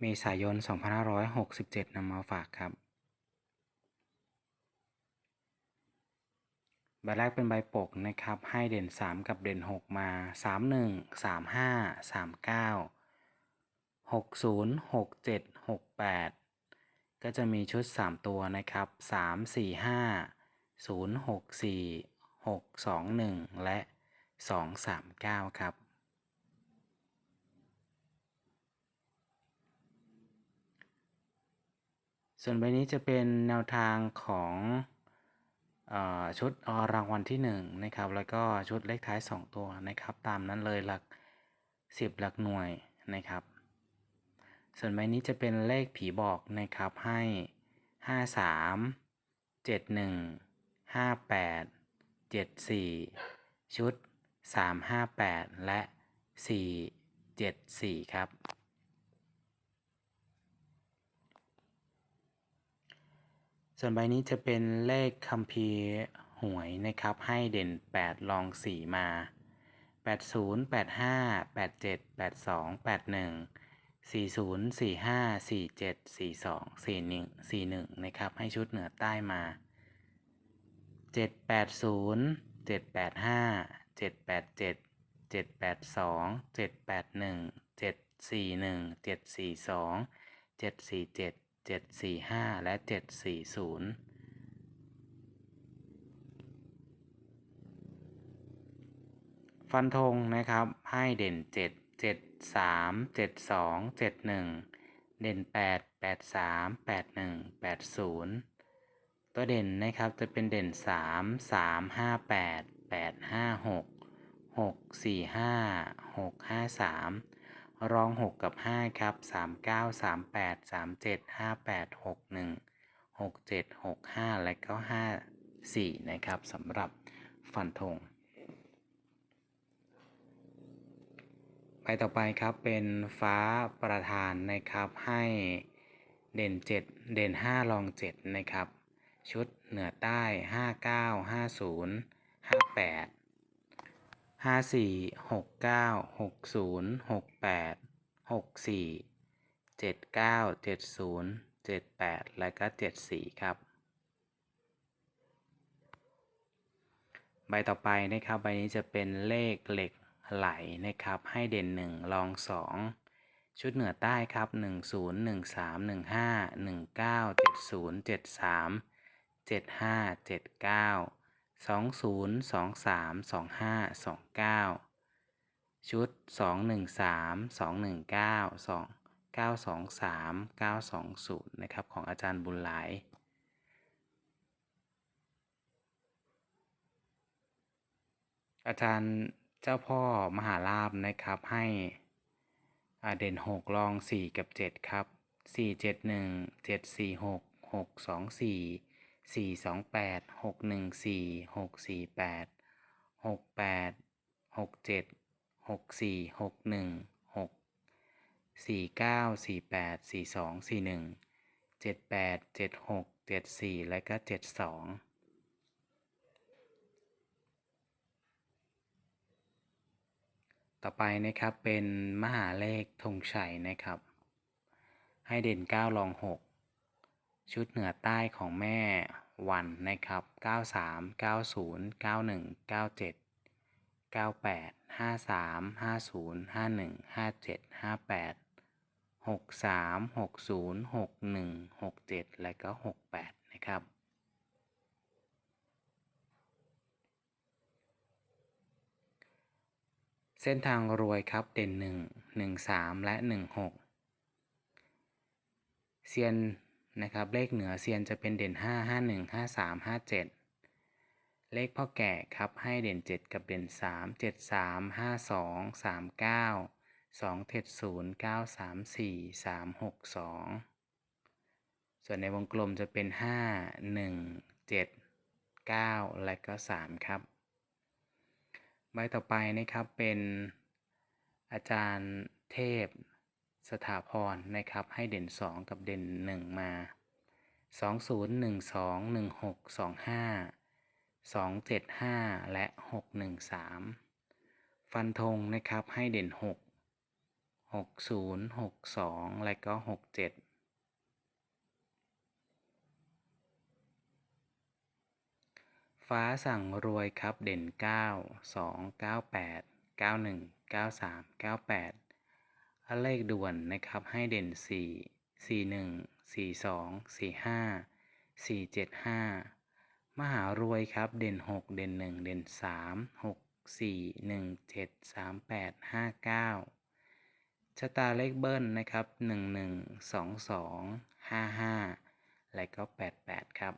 เมษายน 2567นำมาฝากครับ ใบแรกเป็นใบปกนะครับ ให้เด่น 3 กับเด่น 6 มา 31 35 39 60 67 68 ก็จะมีชุด 3 ตัวนะครับ 3 4 5 0 6 4 6 2 1 และ 2 3 9 ครับ ส่วนใบนี้จะเป็นแนวทางของออชุดออรางวัลที่1นะครับ แล้วก็ชุดเลขท้าย 2 ตัวนะครับ ตามนั้นเลยหลัก 10 หลักหน่วยนะครับ ส่วนใบนี้จะเป็นเลขผีบอกนะครับให้ 53 71 58 74 ชุด 358 และ 474 ครับ ส่วนใบนี้จะเป็นเลขคัมภีร์หวยนะครับ ให้เด่น 8 ลอง 4 มา 80 85 87 82 81 40 45 47 42 41 41 นะครับ ให้ชุดเหนือใต้มา 780 785 787 782 781 741 742 747 745 และ 740ฟันธงนะครับให้เด่น 7 7 3 7 2 7 1 เด่น 8 8 3 8 1 8 0 ตัวเด่นนะครับจะเป็นเด่น 3 3 5 8 8 5 6 6 4 5 6 5 3 รอง 6 กับ 5 ครับ 3 9 3 8 3 7 5 8 6 1 6 7 6 5 และก็5 4 นะครับสำหรับฟันธงไปต่อไปครับเป็นฟ้าประธานนะครับให้เด่น 7 เด่น 5 รอง 7 นะครับ ชุดเหนือใต้ 59 50 58 54 69 60 68 64 79 70 78และก็74ครับ ใบต่อไปนะครับ ใบนี้จะเป็นเลขเหล็กไหลนะครับ ให้เด่น1รอง2ชุดเหนือใต้ครับ 10 13 15 19 70 73 75 79 20 23 25 29ชุด213 219 2 923 920นะครับของอาจารย์บุญหลายอาจารย์เจ้าพ่อมหาลาบนะครับให้อาเด่น6รอง 4 กับ 7 ครับ 4 7 1 7 4 6 6 2 4 4 2 8 6 1 4 6 4 8 6 8 6 7 6 4 6 1 6 4 9 4 8 4 2 4 1 7 8 7 6 7 4และก็7 2ต่อไปนะครับเป็นมหาเลขธงชัยนะครับ ให้เด่น 9 รอง 6 ชุดเหนือใต้ของแม่วันนะครับ 93 90 91 97 98 53 50 51 57 58 63 60 61 67 และก็ 68 นะครับ เส้นทางรวยครับเด่นหนึ่งหนึ่งสามและหนึ่งหกเซียน นะครับเลขเหนือเซียนจะเป็นเด่นห้าห้าหนึ่งห้าสามห้าเจ็ดเลขพ่อแก่ครับให้เด่นเจ็ดกับเด่นสามเจ็ดสามห้าสองสามเก้าสองเจ็ดศูนย์เก้าสามสี่สามหกสองส่วนในวงกลมจะเป็นห้าหนึ่งเจ็ดเก้าและก็สามครับ ใบต่อไปนะครับเป็นอาจารย์เทพ สถาพรนะครับ ให้เด่น 2 กับเด่น 1 มา 2 0 1 2 1 6 2 5 2 7 5 และ 6 1 3 ฟันธงนะครับให้เด่น 6 6 0 6 2 และก็ 6 7 ฟ้าสั่งรวยครับเด่น 9 2 9 8 91 93 98 และเลขด่วนนะครับให้เด่น 4 41 42 45 475 มหารวยครับเด่น 6 เด่น 1 เด่น 3 6 4 1 7 3 8 5 9ชะตาเลขเบิ้ลนะครับ 11 22 55 และก็ 88 ครับ